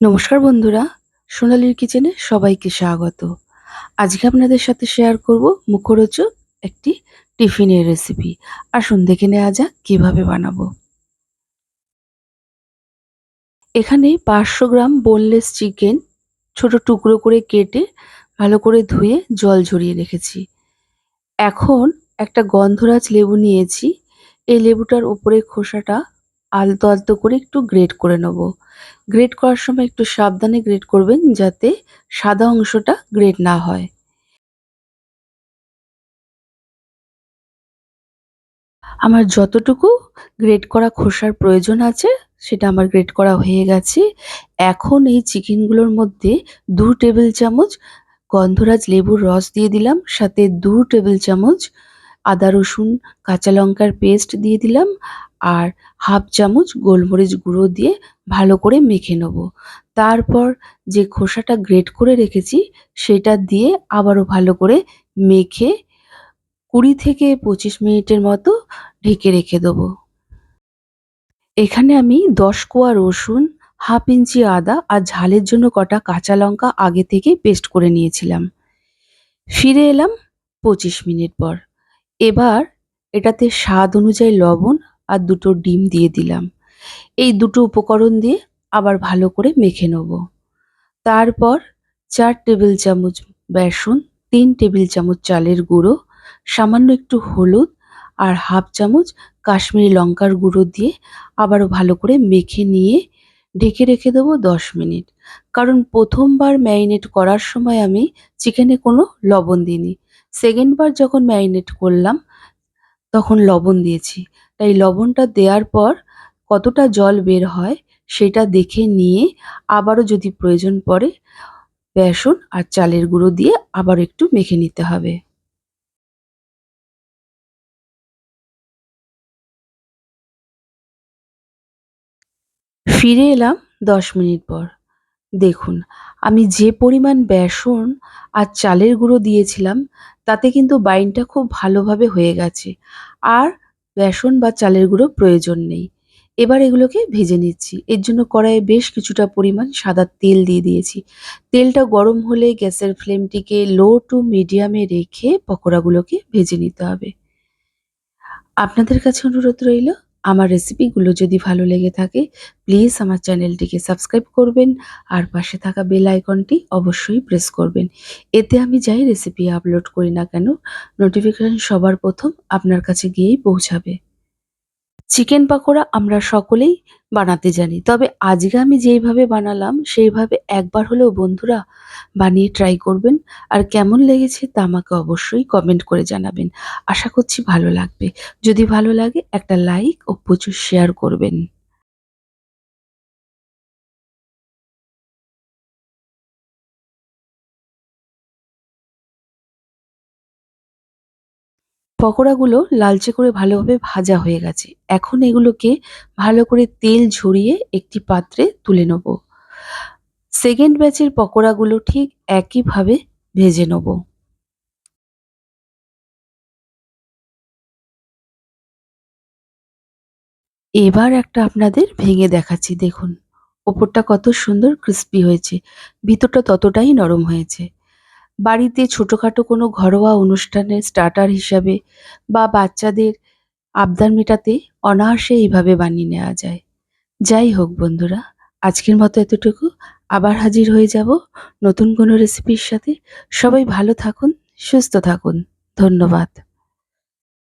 নমস্কার বন্ধুরা, সোনালির কিচেনে সবাইকে স্বাগত। আজকে আপনাদের সাথে শেয়ার করব মুখরোচক একটি টিফিনের রেসিপি আসুন দেখে নেওয়া যাক কীভাবে বানাবো। এখানে পাঁচশো গ্রাম বোনলেস চিকেন ছোট টুকরো করে কেটে ভালো করে ধুয়ে জল ঝরিয়ে রেখেছি। এখন একটা গন্ধরাজ লেবু নিয়েছি। এই লেবুটার উপরে খোসাটা আলতো আলতো করে একটু গ্রেট করে নেব। গ্রেট করার সময় একটু সাবধানে গ্রেট করবেন যাতে সাদা অংশটা গ্রেট না হয়। আমার যতটুকু গ্রেট করা খোসার প্রয়োজন আছে, সেটা আমার গ্রেট করা হয়ে গেছে। এখন এই চিকেনগুলোর মধ্যে দু টেবিল চামচ গন্ধরাজ লেবুর রস দিয়ে দিলাম, সাথে দু টেবিল চামচ আদা রসুন, কাঁচা লঙ্কার পেস্ট দিয়ে দিলাম আর হাফ চামচ গোলমরিচ গুঁড়ো দিয়ে ভালো করে মেখে নেব। তারপর যে খোসাটা গ্রেট করে রেখেছি, সেটা দিয়ে আবারও ভালো করে মেখে কুড়ি থেকে পঁচিশ মিনিটের মতো ঢেকে রেখে দেবো। এখানে আমি দশ কোয়া রসুন, হাফ ইঞ্চি আদা আর ঝালের জন্য কটা কাঁচা লঙ্কা আগে থেকে পেস্ট করে নিয়েছিলাম। ফিরে এলাম পঁচিশ মিনিট পর। এবার এটাতে স্বাদ অনুযায়ী লবণ আর দুটো ডিম দিয়ে দিলাম। এই দুটো উপকরণ দিয়ে আবার ভালো করে মেখে নেব। তারপর চার টেবিল চামচ বেসন, তিন টেবিল চামচ চালের গুঁড়ো, সামান্য একটু হলুদ আর হাফ চামচ কাশ্মীরি লঙ্কার গুঁড়ো দিয়ে আবারও ভালো করে মেখে নিয়ে ঢেকে রেখে দেবো দশ মিনিট। কারণ প্রথমবার ম্যারিনেট করার সময় আমি চিকেনে কোনো লবণ দিইনি। সেকেন্ডবার যখন ম্যারিনেট করলাম, তখন লবণ দিয়েছি। তাই লবণটা দেওয়ার পর কতটা জল বের হয় সেটা দেখে নিয়ে আবারও যদি প্রয়োজন পড়ে বেসন আর চালের গুঁড়ো দিয়ে আবার একটু মেখে নিতে হবে। ফিরে এলাম দশ মিনিট পর। দেখুন, আমি যে পরিমাণ বেসন আর চালের গুঁড়ো দিয়েছিলাম, তাতে কিন্তু বাইনটা খুব ভালোভাবে হয়ে গেছে। আর বেসন বা চালের গুঁড়ো প্রয়োজন নেই। এবার এগুলোকে ভেজে নিচ্ছি। এর জন্য কড়াইয়ে বেশ কিছুটা পরিমাণ সাদা তেল দিয়ে দিয়েছি। তেলটা গরম হলে গ্যাসের ফ্লেমটিকে লো টু মিডিয়ামে রেখে পকোড়াগুলোকে ভেজে নিতে হবে। আপনাদের কাছে অনুরোধ রইল আমার রেসিপিগুলো যদি ভালো লেগে থাকে প্লিজ আমার চ্যানেলটিকে সাবস্ক্রাইব করবেন আর পাশে থাকা বেল আইকনটি অবশ্যই প্রেস করবেন। এতে আমি যাই রেসিপি আপলোড করি না কেন নোটিফিকেশন সবার প্রথম আপনার কাছে গিয়েই পৌঁছাবে। চিকেন পাকোড়া আমরা সকলেই বানাতে জানি। তবে আজকে আমি যেইভাবে বানালাম, সেইভাবে একবার হলেও বন্ধুরা বানিয়ে ট্রাই করবেন। আর কেমন লেগেছে তা আমাকে অবশ্যই কমেন্ট করে জানাবেন। আশা করছি ভালো লাগবে। যদি ভালো লাগে একটা লাইক ও প্রচুর শেয়ার করবেন। পকোড়াগুলো লালচে করে ভালোভাবে ভাজা হয়ে গেছে। এখন এগুলোকে ভালো করে তেল ঝরিয়ে একটি পাত্রে তুলে নেব। সেকেন্ড ব্যাচের পকোড়াগুলো ঠিক একইভাবে ভেজে নেব। এবার একটা আপনাদের ভেঙে দেখাচ্ছি, দেখুন। ওপরটা কত সুন্দর ক্রিস্পি হয়েছে। ভিতরটা ততটাই নরম হয়েছে। বাড়িতে ছোটোখাটো কোনো ঘরোয়া অনুষ্ঠানে স্টার্টার হিসাবে বা বাচ্চাদের আবদার মেটাতে অনায়াসে এইভাবে বানিয়ে নেওয়া যায়। যাই হোক বন্ধুরা, আজকের মতো এতটুকু। আবার হাজির হয়ে যাব নতুন কোনো রেসিপির সাথে। সবাই ভালো থাকুন, সুস্থ থাকুন। ধন্যবাদ।